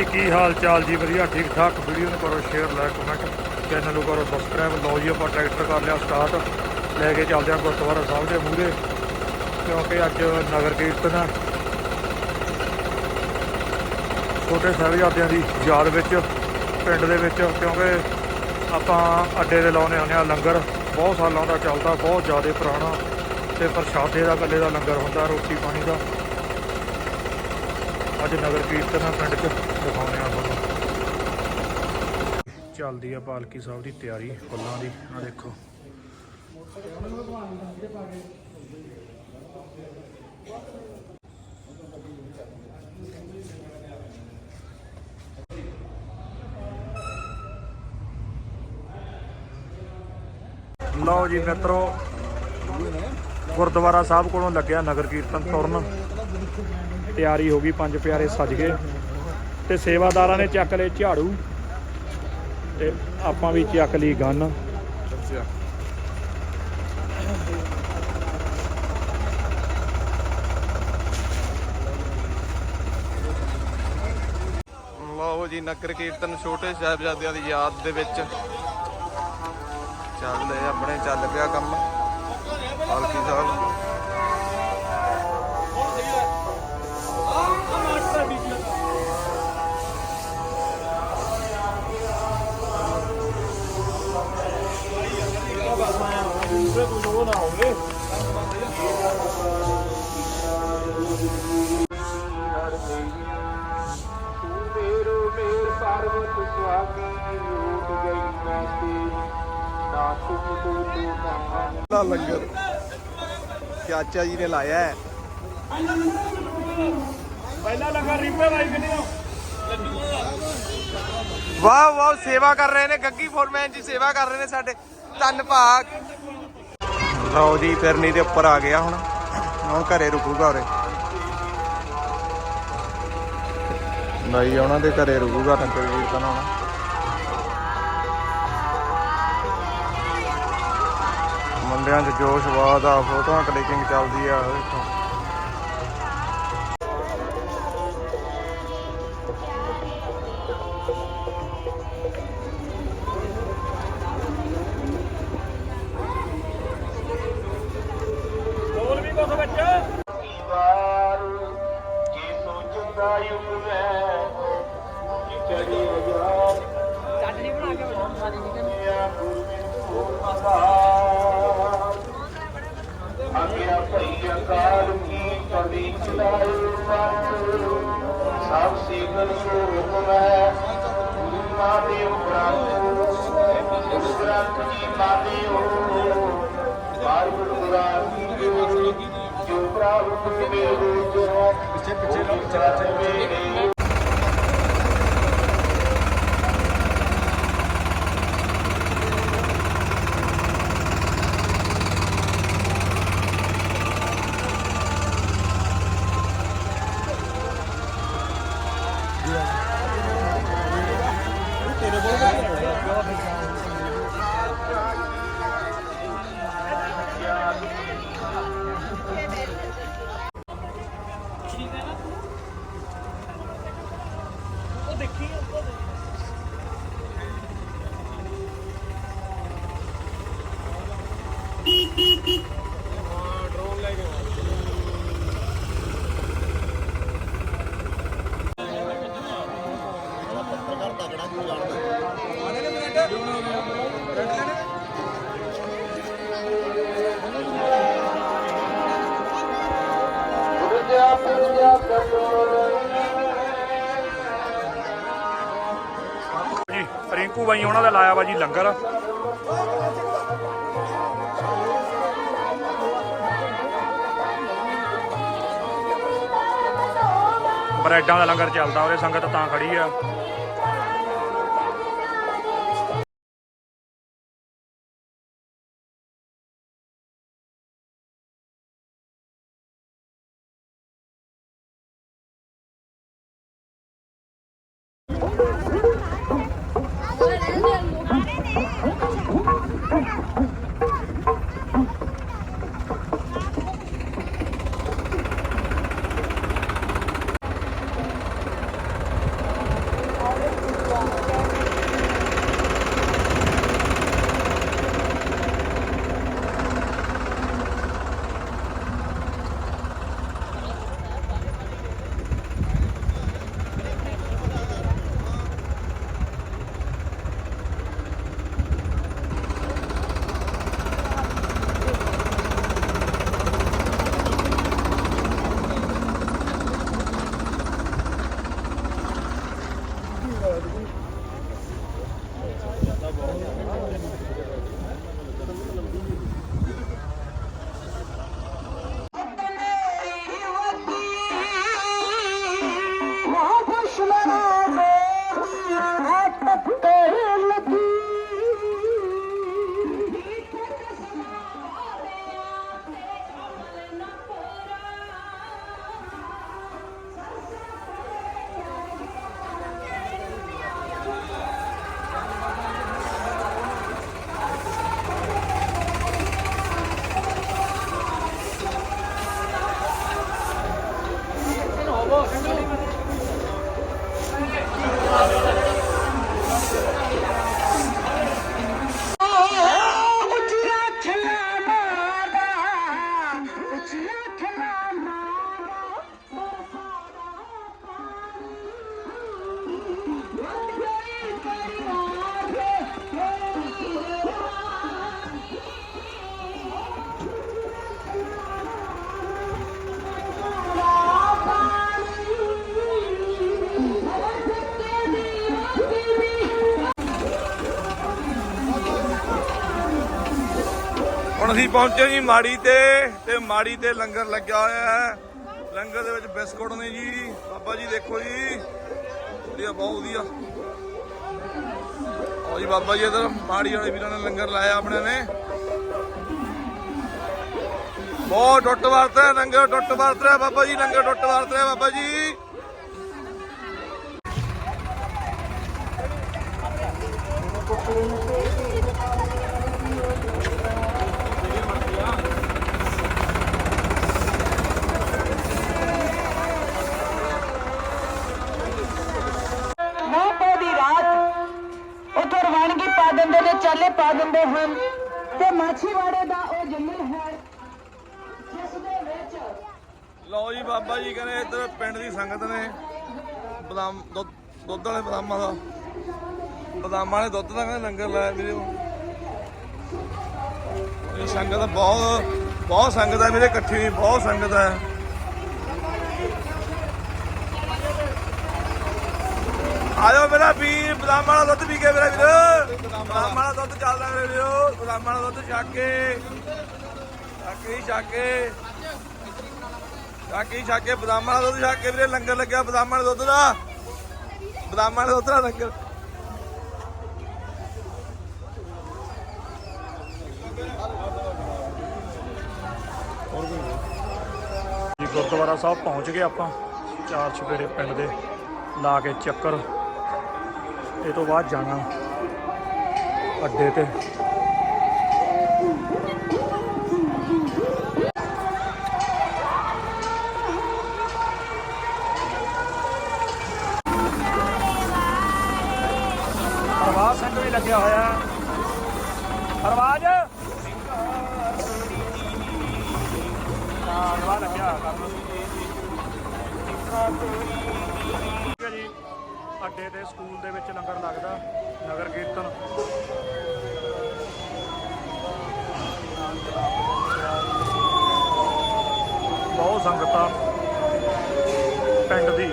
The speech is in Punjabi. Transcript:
ਜੀ, ਕੀ ਹਾਲ ਚਾਲ ਜੀ? ਵਧੀਆ, ਠੀਕ ਠਾਕ। ਵੀਡੀਓ ਨੂੰ ਕਰੋ ਸ਼ੇਅਰ ਲਾਈਕ ਕਮੈਂਟ ਚੈਨਲ ਨੂੰ ਕਰੋ ਸਬਸਕ੍ਰਾਈਬ ਲਓ ਜੀ, ਆਪਾਂ ਟਰੈਕਟਰ ਕਰ ਲਿਆ ਸਟਾਰਟ ਲੈ ਕੇ ਚੱਲਦੇ ਹਾਂ ਗੁਰਦੁਆਰਾ ਸਾਹਿਬ ਦੇ ਮੂਹਰੇ, ਕਿਉਂਕਿ ਅੱਜ ਨਗਰ ਕੀਰਤਨ ਹੈ ਛੋਟੇ ਸਾਹਿਬਜ਼ਾਦਿਆਂ ਦੀ ਯਾਦ ਵਿੱਚ, ਪਿੰਡ ਦੇ ਵਿੱਚ, ਕਿਉਂਕਿ ਆਪਾਂ ਅੱਡੇ ਦੇ ਲਾਉਨੇ ਹੁੰਦੇ ਆ ਲੰਗਰ। ਬਹੁਤ ਸਾਲਾਂ ਦਾ ਚੱਲਦਾ, ਬਹੁਤ ਜ਼ਿਆਦਾ ਪੁਰਾਣਾ ਤੇ ਪ੍ਰਸ਼ਾਦੇ ਦਾ, ਇਕੱਲੇ ਦਾ ਲੰਗਰ ਹੁੰਦਾ ਰੋਟੀ ਪਾਣੀ ਦਾ। ਅੱਜ ਨਗਰ ਕੀਰਤਨ ਆ ਪਿੰਡ 'ਚ ਦਿਖਾਉਣੇ ਆ ਤੁਹਾਨੂੰ। ਚੱਲਦੀ ਆ ਪਾਲਕੀ ਸਾਹਿਬ ਦੀ ਤਿਆਰੀ, ਫੁੱਲਾਂ ਦੀ। ਆ ਦੇਖੋ। ਲਓ ਜੀ ਮਿੱਤਰੋ, ਗੁਰਦੁਆਰਾ ਸਾਹਿਬ ਕੋਲੋਂ ਲੱਗਿਆ ਨਗਰ ਕੀਰਤਨ ਤੁਰਨ। ਤਿਆਰੀ ਹੋ ਗਈ, ਪੰਜ ਪਿਆਰੇ ਸੱਜ ਗਏ। ਤੇ ਸੇਵਾਦਾਰਾਂ ਨੇ ਚੱਕ ਲਏ ਝਾੜੂ ਤੇ ਆਪਾਂ ਵੀ ਚੱਕ ਲਈ ਗੰਨ। ਲਓ ਜੀ, ਨਗਰ ਕੀਰਤਨ ਛੋਟੇ ਸਾਹਿਬਜ਼ਾਦਿਆਂ ਦੀ ਯਾਦ ਦੇ ਵਿੱਚ ਚੱਲ ਰਿਹਾ ਆਪਣੇ ਚੱਲ ਪਿਆ ਕੰਮ। ਪਾਲਕੀ ਸਾਹਿਬ। ਮੇਰ ਪਰਵਤ ਸੁਆਗੀ ਰੂਟ ਗਈ ਮੈਂ ਤੇਰੀ ਨਾ ਤੁਮ ਤੂੰ ਤੂੰ ਨਾ ਦਾ ਲੰਗਰ। ਚਾਚਾ ਜੀ ਨੇ ਲਾਇਆ ਹੈ। ਪਹਿਲਾਂ ਲੰਗਰ ਰੀਪੇ ਵਾਈ ਕਿੰਨੇ ਵਾਹ ਵਾਹ ਸੇਵਾ ਕਰ ਰਹੇ ਨੇ ਗੱਗੀ ਫੋਰਮੈਨ ਜੀ ਸੇਵਾ ਕਰ ਰਹੇ ਨੇ ਸਾਡੇ ਧੰਨਵਾਦ ਲਓ ਜੀ ਫਿਰਨੀ ਦੇ ਉੱਪਰ ਆ ਗਿਆ ਹੁਣ। ਹੁਣ ਘਰੇ ਰੁਕੂਗਾ ਉਰੇ। ਨਹੀਂ ਉਹਨਾਂ ਦੇ ਘਰੇ ਰੁਕੂਗਾ ਨਗਰ ਕੀਰਤਨ ਹੁਣ। ਮੁੰਡਿਆਂ 'ਚ ਜੋਸ਼ ਬਾਦ ਆ ਫੋਟੋਆਂ ਕਲਿੱਕਿੰਗ ਚੱਲਦੀ ਆ ਦੇਖੋ अपनी बातें हो वायुगुण गुरानी गुरु जो प्रभु मेरे जो पीछे पीछे लोग चला चले Yeah. ਰਿੰਕੂ ਬਾਈ ਉਹਨਾਂ ਦਾ ਲਾਇਆ ਵਾ ਜੀ ਲੰਗਰ। ਬ੍ਰੈਡਾਂ ਦਾ ਲੰਗਰ ਚੱਲਦਾ, ਉਹਦੇ ਸੰਗਤ ਤਾਂ ਖੜੀ ਆ। ਹੁਣ ਅਸੀਂ ਪਹੁੰਚੇ ਜੀ ਮਾੜੀ ਤੇ ਤੇ ਮਾੜੀ ਤੇ ਲੰਗਰ ਲੱਗਿਆ ਹੋਇਆ ਹੈ। ਲੰਗਰ ਦੇ ਵਿੱਚ ਬਿਸਕੁਟ ਨੇ ਜੀ। ਬਾਬਾ ਜੀ ਦੇਖੋ ਜੀ, ਵਧੀਆ, ਬਹੁਤ ਵਧੀਆ। ਆਓ ਜੀ ਬਾਬਾ ਜੀ ਇਧਰ, ਮਾੜੀ ਵਾਲੇ ਵੀਰਾਂ ਨੇ ਲੰਗਰ ਲਾਇਆ ਆਪਣੇ ਨੇ। ਬਹੁਤ ਡੁੱਟ ਵਰਤ ਰਿਹਾ ਲੰਗਰ ਟੁੱਟ ਵਰਤ ਰਿਹਾ ਬਾਬਾ ਜੀ, ਲੰਗਰ ਟੁੱਟ ਵਰਤ ਰਿਹਾ ਬਾਬਾ ਜੀ। ਨੌ ਦਿੰਦੇ ਪਾ ਦਿੰਦੇ ਹਨ ਤੇ ਮਾਛੀਵਾੜੇ ਦਾ ਉਹ ਜੰਗਲ ਹੈ, ਜਿਸ ਦੇ ਵਿੱਚ ਲਓ ਜੀ ਬਾਬਾ ਜੀ ਕਹਿੰਦੇ ਇੱਧਰ ਪਿੰਡ ਦੀ ਸੰਗਤ ਨੇ ਬਦਾਮ, ਦੁੱਧ ਵਾਲੇ ਬਦਾਮਾਂ ਦਾ। ਬਦਾਮਾਂ ਨੇ ਦੁੱਧ ਦਾ ਕਹਿੰਦੇ ਲੰਗਰ ਲਾਇਆ ਵੀਰੇ ਇਹ ਸੰਗਤ ਬਹੁਤ ਬਹੁਤ ਸੰਗਤ ਹੈ ਵੀਰੇ, ਇਕੱਠੀ ਹੋਈ, ਬਹੁਤ ਸੰਗਤ ਹੈ। ਆਇਓ ਮੇਰਾ ਵੀਰ, ਬਦਾਮਾਂ ਵਾਲਾ ਦੁੱਧ ਪੀ ਕੇ ਮੇਰਾ ਵੀਰ। ਬਦਾਮਾਂ ਵਾਲਾ ਦੁੱਧ ਚੱਲਦਾ ਮੇਰੇ ਵੀਰੋ, ਬਦਾਮਾਂ ਵਾਲਾ ਦੁੱਧ ਛੱਕ। ਕੇ ਛੱਕ। ਛੱਕ ਕੇ ਕਾਕੀ ਛੱਕ ਕੇ ਬਦਾਮਾਂ ਦਾ ਦੁੱਧ ਛੱਕ ਕੇ ਵੀਰੇ, ਲੰਗਰ ਲੱਗਿਆ ਬਦਾਮਾਂ ਦੇ ਦੁੱਧ ਦਾ। ਬਦਾਮਾਂ ਦੇ ਦੁੱਧ ਦਾ ਲੰਗਰ। ਗੁਰਦੁਆਰਾ ਸਾਹਿਬ ਪਹੁੰਚ ਗਏ ਆਪਾਂ। ਚਾਰ ਚਪੇਰੇ ਪਿੰਡ ਦੇ। ਲਾ ਕੇ ਚੱਕਰ। ਇਹ ਤੋਂ ਬਾਅਦ ਜਾਣਾ ਅੱਡੇ ਤੇ ਹਰਵਾਜ ਸਿੰਘ ਵੀ ਲੱਗਿਆ ਹੋਇਆ ਹਰਵਾਜ ਹਾਂ ਹਰਵਾਜ ਲੱਗਿਆ ਕਰ ਲਓ ਠੀਕ ਹੈ ਜੀ ਅੱਡੇ ਤੇ ਸਕੂਲ ਦੇ ਵਿੱਚ ਲੰਗਰ ਲੱਗਦਾ ਨਗਰ ਕੀਰਤਨ। ਬਹੁਤ ਸੰਗਤਾਂ ਪਿੰਡ ਦੀ।